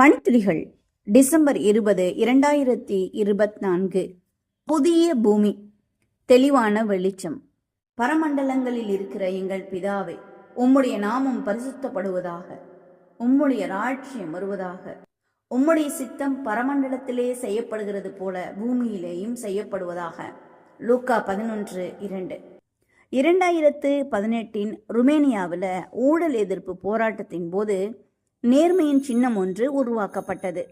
பனித்துளிகள் December இருபது இரண்டாயிரத்தி இருபத்தி நான்கு புதிய பூமி தெளிவான வெளிச்சம். பரமண்டலங்களில் இருக்கிற எங்கள் பிதாவே உம்முடைய நாமம் பரிசுத்தப்படுவதாக உம்முடைய ராட்சியம் வருவதாக. உம்முடைய சித்தம் பரமண்டலத்திலே செய்யப்படுகிறது போல பூமியிலேயும் செய்யப்படுவதாக. லூக்கா பதினொன்று இரண்டு. இரண்டாயிரத்து பதினெட்டின் ருமேனியாவில் ஊழல் எதிர்ப்பு போராட்டத்தின் போது நேர்மையின் சின்னம் ஒன்று உருவாக்கப்பட்டது.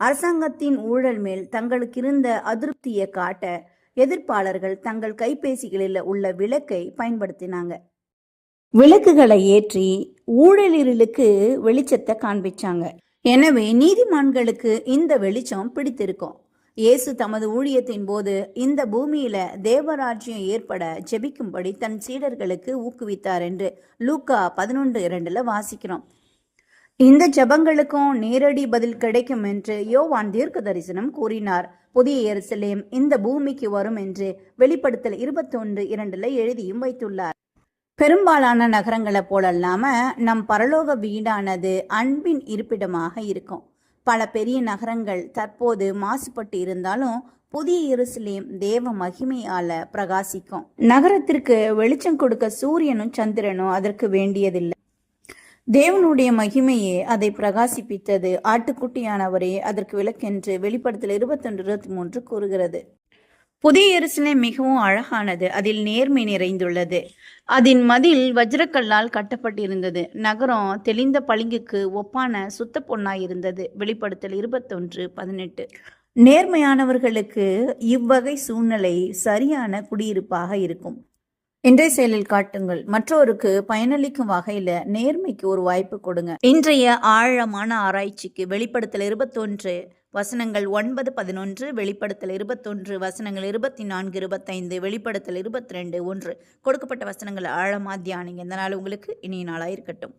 அரசாங்கத்தின் ஊழல் மேல் தங்களுக்கு இருந்த அதிருப்தியை காட்ட எதிர்ப்பாளர்கள் தங்கள் கைபேசிகளில் உள்ள விளக்கை பயன்படுத்தினாங்க. விளக்குகளை ஏற்றி ஊழலிற்கு வெளிச்சத்தை காண்பிச்சாங்க. எனவே நீதிமான்களுக்கு இந்த வெளிச்சம் பிடித்திருக்கும். இயேசு தமது ஊழியத்தின் போது இந்த பூமியில தேவராஜ்யம் ஏற்பட ஜெபிக்கும்படி தன் சீடர்களுக்கு ஊக்குவித்தார் என்று லூக்கா பதினொன்று இரண்டுல வாசிக்கிறோம். இந்த ஜெபங்களுக்கும் நேரடி பதில் கிடைக்கும் என்று யோவான் தீர்க்க தரிசனம் கூறினார். புதிய எருசலேம் இந்த பூமிக்கு வரும் என்று வெளிப்படுத்தல் இருபத்தொன்று இரண்டுல எழுதியும் வைத்துள்ளார். பெரும்பாலான நகரங்களை போலல்லாம நம் பரலோக வீடானது அன்பின் இருப்பிடமாக இருக்கும். பல பெரிய நகரங்கள் தற்போது மாசுபட்டு இருந்தாலும் புதிய எருசலேம் தேவ மகிமையால பிரகாசிக்கும். நகரத்திற்கு வெளிச்சம் கொடுக்க சூரியனும் சந்திரனும் அதற்கு வேண்டியதில்லை. தேவனுடைய மகிமையே அதை பிரகாசிப்பித்தது. ஆட்டுக்குட்டியானவரே அதற்கு விளக்கென்று வெளிப்படத்தில் இருபத்தொன்று இருபத்தி மூன்று கூறுகிறது. புதிய எருசலேம் மிகவும் அழகானது அதில் நேர்மை நிறைந்துள்ளது. அதன் மதில் வஜ்ரக்கல்லால் கட்டப்பட்டிருந்தது. நகரம் தெளிந்த பளிங்குக்கு ஒப்பான சுத்த பொன்னாய் இருந்தது வெளிப்படுத்தல் இருபத்தொன்று பதினெட்டு. நேர்மையானவர்களுக்கு இவ்வகை சூழ்நிலை சரியான குடியிருப்பாக இருக்கும். இன்றைய செயலில் காட்டுங்கள். மற்றோருக்கு பயனளிக்கும் வகையில நேர்மைக்கு ஒரு வாய்ப்பு கொடுங்க. இன்றைய ஆழமான ஆராய்ச்சிக்கு வெளிப்படுத்தல் இருபத்தொன்று வசனங்கள் ஒன்பது பதினொன்று வெளிப்படுத்தல் இருபத்தொன்று வசனங்கள் இருபத்தி நான்கு இருபத்தைந்து வெளிப்படுத்தல் இருபத்தி ரெண்டு ஒன்று. கொடுக்கப்பட்ட வசனங்கள் ஆழமா தியானிங்க. இந்த நாள் உங்களுக்கு இனிய நாளாக இருக்கட்டும்